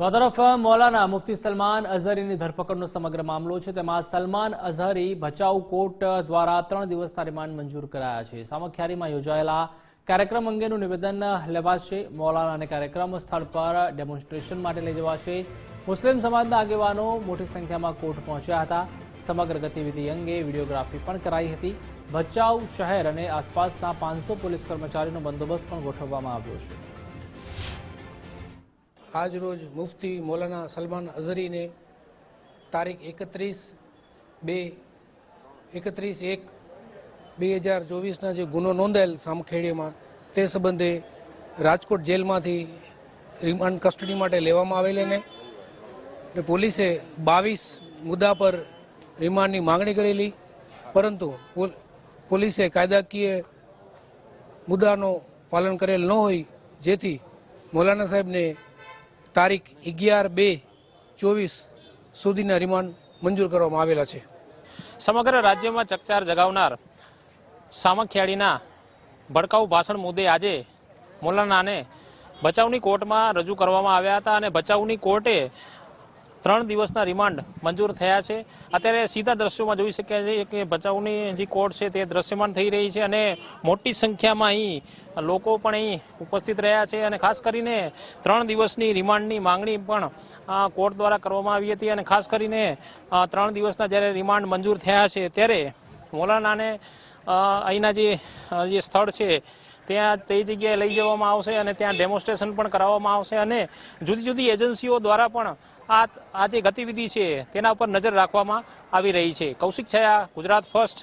તો આ તરફ મૌલાના મુફતી સલમાન અઝહરીની ધરપકડનો સમગ્ર મામલો છે. તેમાં સલમાન અઝહરી ભચાઉ કોર્ટ દ્વારા ત્રણ દિવસના રિમાન્ડ મંજૂર કરાયા છે. સામખિયારીમાં યોજાયેલા કાર્યક્રમ અંગેનું નિવેદન લેવાશે. મૌલાનાને કાર્યક્રમ સ્થળ પર ડેમોન્સ્ટ્રેશન માટે લઈ જવાશે. મુસ્લિમ સમાજના આગેવાનો મોટી સંખ્યામાં કોર્ટ પહોંચ્યા હતા. સમગ્ર ગતિવિધિ અંગે વિડીયોગ્રાફી પણ કરાઈ હતી. ભચાઉ શહેર અને આસપાસના પાંચસો પોલીસ કર્મચારીનો બંદોબસ્ત પણ ગોઠવવામાં આવ્યો છે. આજ રોજ મુફતી મૌલાના સલમાન અઝરીને તારીખ એકત્રીસ બે, એકત્રીસ એક બે હજાર ચોવીસના જે ગુનો નોંધાયેલ સામખેડીમાં તે સંબંધે રાજકોટ જેલમાંથી રિમાન્ડ કસ્ટડી માટે લેવામાં આવેલ ને પોલીસે બાવીસ મુદ્દા પર રિમાન્ડની માંગણી કરેલી. પરંતુ પોલીસે કાયદાકીય મુદ્દાનો પાલન કરેલ ન હોય, જેથી મૌલાના સાહેબને તારીખ અગિયાર બે ચોવીસ સુધીના રિમાન્ડ મંજૂર કરવામાં આવેલા છે. સમગ્ર રાજ્યમાં ચકચાર જગાવનાર સામખિયાળીના ભડકાઉ ભાષણ મુદ્દે આજે મોલાનાને ભચાઉની કોર્ટમાં રજૂ કરવામાં આવ્યા હતા અને ભચાઉની કોર્ટે ત્રણ દિવસના રિમાન્ડ મંજૂર થયા છે. અત્યારે સીધા દ્રશ્યોમાં જોઈ શકાય છે કે ભચાઉની જે કોર્ટ છે તે દ્રશ્યમાન થઈ રહી છે અને મોટી સંખ્યામાં અહીં લોકો પણ અહીં ઉપસ્થિત રહ્યા છે અને ખાસ કરીને ત્રણ દિવસની રિમાન્ડની માંગણી પણ કોર્ટ દ્વારા કરવામાં આવી હતી અને ખાસ કરીને ત્રણ દિવસના જ્યારે રિમાન્ડ મંજૂર થયા છે ત્યારે મોલાનાને અહીંના જે સ્થળ છે ત્યાં તે જગ્યાએ લઈ જવામાં આવશે અને ત્યાં ડેમોન્સ્ટ્રેશન પણ કરાવવામાં આવશે અને જુદી જુદી એજન્સીઓ દ્વારા પણ આ જે ગતિવિધિ છે તેના ઉપર નજર રાખવામાં આવી રહી છે. કૌશિક છાયા, ગુજરાત ફર્સ્ટ.